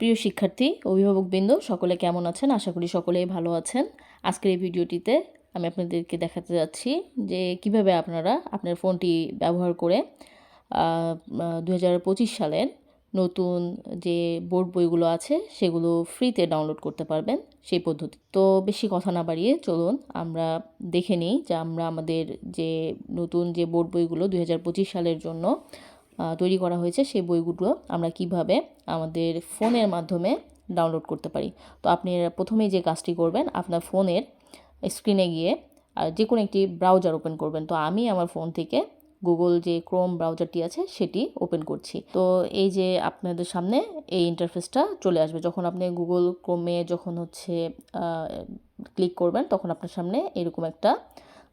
প্রিয় শিক্ষার্থী, অভিভাবকবৃন্দ, সকলে কেমন আছেন? আশা করি সকলেই ভালো আছেন। আজকের এই ভিডিওটিতে আমি আপনাদেরকে দেখাতে যাচ্ছি যে কীভাবে আপনারা আপনার ফোনটি ব্যবহার করে দু হাজার পঁচিশ সালের নতুন যে বোর্ড বইগুলো আছে, সেগুলো ফ্রিতে ডাউনলোড করতে পারবেন সেই পদ্ধতি। তো বেশি কথা না বাড়িয়ে চলুন, আমরা দেখে নিই যে আমরা আমাদের যে নতুন যে বোর্ড বইগুলো দু হাজার পঁচিশ সালের জন্য তৈরি করা হয়েছে সেই বইগুলো আমরা কীভাবে আমাদের ফোনের মাধ্যমে ডাউনলোড করতে পারি। তো আপনি প্রথমেই যে কাজটি করবেন, আপনার ফোনের স্ক্রিনে গিয়ে যে কোনো একটি ব্রাউজার ওপেন করবেন। তো আমি আমার ফোন থেকে গুগল যে ক্রোম ব্রাউজারটি আছে সেটি ওপেন করছি। তো এই যে আপনাদের সামনে এই ইন্টারফেসটা চলে আসবে। যখন আপনি গুগল ক্রোমে যখন হচ্ছে ক্লিক করবেন, তখন আপনার সামনে এরকম একটা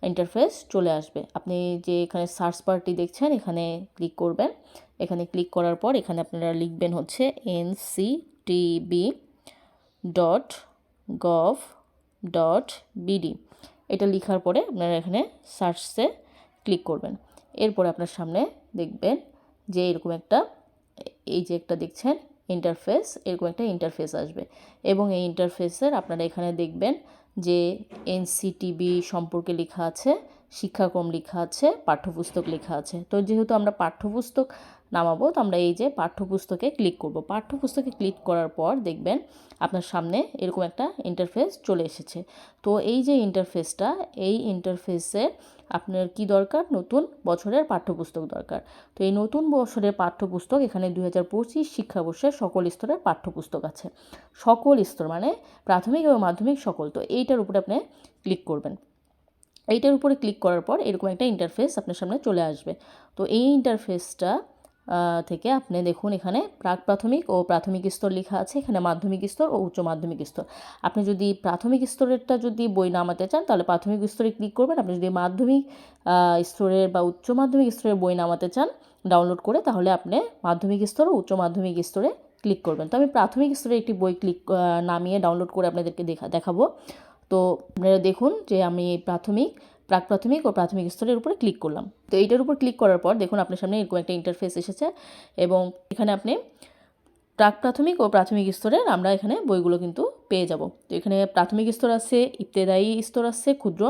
ইন্টারফেস চলে আসবে। আপনি যে এখানে সার্চ বারটি দেখছেন, এখানে ক্লিক করবেন। এখানে ক্লিক করার পর এখানে আপনারা লিখবেন হচ্ছে N C TB dot gov dot BD এটা লেখার পরে আপনারা এখানে সার্চে ক্লিক করবেন। এরপরে আপনার সামনে দেখবেন যে এরকম একটা, এই যে একটা দেখছেন ইন্টারফেস এরকম একটা ইন্টারফেস আসবে। এবং এই ইন্টারফেসের আপনারা এখানে দেখবেন যে এনসিটিবি সম্পর্কে লেখা আছে শিক্ষাক্রম লেখা আছে, পাঠ্যপুস্তক লেখা আছে। তো যেহেতু আমরা পাঠ্যপুস্তক নামাবো, তো আমরা এই যে পাঠ্যপুস্তকে ক্লিক করব। পাঠ্যপুস্তকে ক্লিক করার পর দেখবেন আপনার সামনে এরকম একটা ইন্টারফেস চলে এসেছে। তো এই যে ইন্টারফেসটা এই ইন্টারফেসে আপনার কি দরকার? নতুন বছরের পাঠ্যপুস্তক দরকার। তো এই নতুন বছরের পাঠ্যপুস্তক এখানে দুই হাজার পঁচিশ শিক্ষাবর্ষের সকল স্তরের পাঠ্যপুস্তক আছে। সকল স্তর মানে প্রাথমিক এবং মাধ্যমিক সকল। তো এইটার উপরে আপনি ক্লিক করবেন। এইটার উপরে ক্লিক করার পর এরকম একটা ইন্টারফেস আপনার সামনে চলে আসবে। তো এই ইন্টারফেসটা থেকে আপনি দেখুন এখানে প্রাক প্রাথমিক ও প্রাথমিক স্তর লেখা আছে, এখানে মাধ্যমিক স্তর ও উচ্চ মাধ্যমিক স্তর। আপনি যদি প্রাথমিক স্তরেরটা যদি বই নামাতে চান, তাহলে প্রাথমিক স্তরে ক্লিক করবেন। আপনি যদি মাধ্যমিক স্তরের বা উচ্চ মাধ্যমিক স্তরের বই নামাতে চান ডাউনলোড করে তাহলে আপনি মাধ্যমিক স্তর ও উচ্চ মাধ্যমিক স্তরে ক্লিক করবেন। তো আমি প্রাথমিক স্তরে একটি বই ক্লিক নামিয়ে ডাউনলোড করে আপনাদেরকে দেখা, দেখাবো। তো আপনারা দেখুন যে আমি প্রাথমিক, প্রাক প্রাথমিক ও প্রাথমিক স্তরের উপরে ক্লিক করলাম। তো এইটার উপর ক্লিক করার পর দেখুন আপনার সামনে এরকম একটা ইন্টারফেস এসেছে এবং এখানে আপনি প্রাক প্রাথমিক ও প্রাথমিক স্তরের আমরা এখানে বইগুলো কিন্তু পেয়ে যাব। তো এখানে প্রাথমিক স্তর আছে, ইবতেদায়ী স্তর আছে, ক্ষুদ্র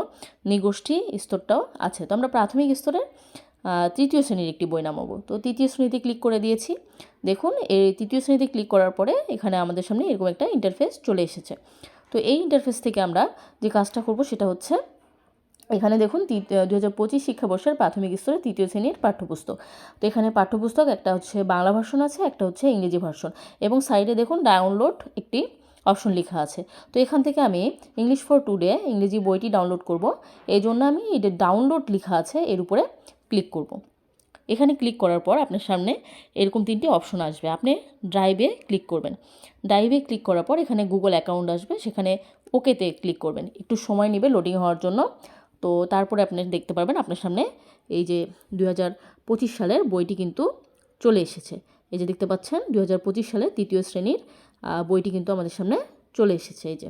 নিগোষ্ঠী স্তরটাও আছে। তো আমরা প্রাথমিক স্তরের তৃতীয় শ্রেণির একটি বই নামাবো। তো তৃতীয় শ্রেণীতে ক্লিক করে দিয়েছি। দেখুন এই তৃতীয় শ্রেণীতে ক্লিক করার পরে এখানে আমাদের সামনে এরকম একটা ইন্টারফেস চলে এসেছে। তো এই ইন্টারফেস থেকে আমরা যে কাজটা করব সেটা হচ্ছে, এখানে দেখুন দু হাজার পঁচিশ শিক্ষাবর্ষের প্রাথমিক স্তরে তৃতীয় শ্রেণির পাঠ্যপুস্তক। তো এখানে পাঠ্যপুস্তক একটা হচ্ছে বাংলা ভার্সন আছে, একটা হচ্ছে ইংরেজি ভার্সন। এবং সাইডে দেখুন ডাউনলোড একটি অপশন লেখা আছে। তো এখান থেকে আমি ইংলিশ ফর টুডে ইংরেজি বইটি ডাউনলোড করব। এই জন্য আমি এটা ডাউনলোড লেখা আছে, এর উপরে ক্লিক করব। এখানে ক্লিক করার পর আপনার সামনে এরকম তিনটি অপশন আসবে। আপনি ড্রাইভে ক্লিক করবেন। ড্রাইভে ক্লিক করার পর এখানে গুগল অ্যাকাউন্ট আসবে। সেখানে ওকেতে ক্লিক করবেন। একটু সময় নেবে লোডিং হওয়ার জন্য। তো তারপরে আপনি দেখতে পারবেন আপনার সামনে এই যে দু সালের বইটি কিন্তু চলে এসেছে। এই যে দেখতে পাচ্ছেন দু সালে তৃতীয় শ্রেণির বইটি কিন্তু আমাদের সামনে চলে এসেছে। এই যে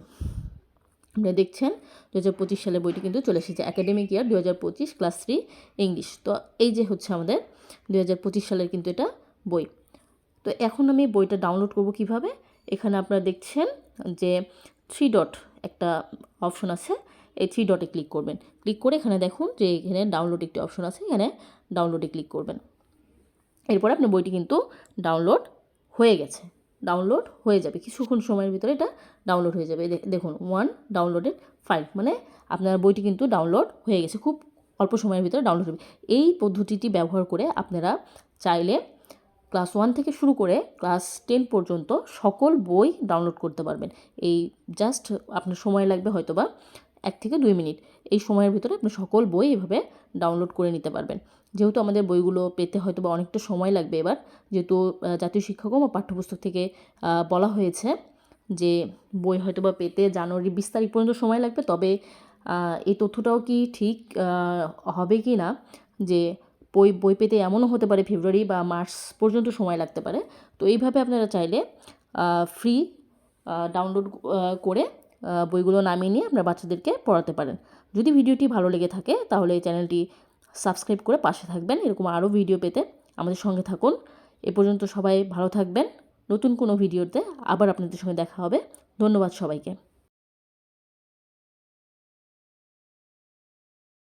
আপনি দেখছেন দু হাজার পঁচিশ সালে বইটি কিন্তু চলে এসেছে। একাডেমিক ইয়ার দু হাজার পঁচিশ ক্লাস থ্রি ইংলিশ তো এই যে হচ্ছে আমাদের দু হাজার পঁচিশ সালের কিন্তু এটা বই। তো এখন আমি বইটা ডাউনলোড করব কীভাবে? এখানে আপনারা দেখছেন যে থ্রি ডট একটা অপশন আছে। এই থ্রি ডটে ক্লিক করবেন। ক্লিক করে এখানে দেখুন যে এখানে ডাউনলোড একটি অপশন আছে, এখানে ডাউনলোডে ক্লিক করবেন। এরপরে আপনার বইটি কিন্তু ডাউনলোড হয়ে গেছে। ডাউনলোড হয়ে যাবে। কিছুক্ষণ সময়ের ভিতরে এটা ডাউনলোড হয়ে যাবে। দেখুন ওয়ান ডাউনলোডেড ফাইল মানে আপনার বইটি কিন্তু ডাউনলোড হয়ে গেছে। খুব অল্প সময়ের ভিতরে ডাউনলোড হবে। এই পদ্ধতিটি ব্যবহার করে আপনারা চাইলে ক্লাস ওয়ান থেকে শুরু করে ক্লাস টেন পর্যন্ত সকল বই ডাউনলোড করতে পারবেন। এই জাস্ট আপনার সময় লাগবে হয়তো বা এক থেকে দুই মিনিট। এই সময়ের ভিতরে আপনি সকল বই এভাবে ডাউনলোড করে নিতে পারবেন। যেহেতু আমাদের বইগুলো পেতে হয়তো বা অনেকটা সময় লাগবে এবার, যেহেতু জাতীয় শিক্ষাক্রম ও পাঠ্যপুস্তক থেকে বলা হয়েছে যে বই হয়তো বা পেতে জানুয়ারি বিশ তারিখ পর্যন্ত সময় লাগবে, তবে এই তথ্যটাও কি ঠিক হবে কি না? যে বই বই পেতে এমনও হতে পারে ফেব্রুয়ারি বা মার্চ পর্যন্ত সময় লাগতে পারে। তো এইভাবে আপনারা চাইলে ফ্রি ডাউনলোড করে বইগুলো নামিয়ে নিয়ে আপনার বাচ্চাদেরকে পড়াতে পারেন। যদি ভিডিওটি ভালো লেগে থাকে, তাহলে এই চ্যানেলটি সাবস্ক্রাইব করে পাশে থাকবেন, এরকম আরও ভিডিও পেতে আমাদের সঙ্গে থাকুন। এ পর্যন্ত সবাই ভালো থাকবেন। নতুন কোনো ভিডিওতে আবার আপনাদের সঙ্গে দেখা হবে। ধন্যবাদ সবাইকে।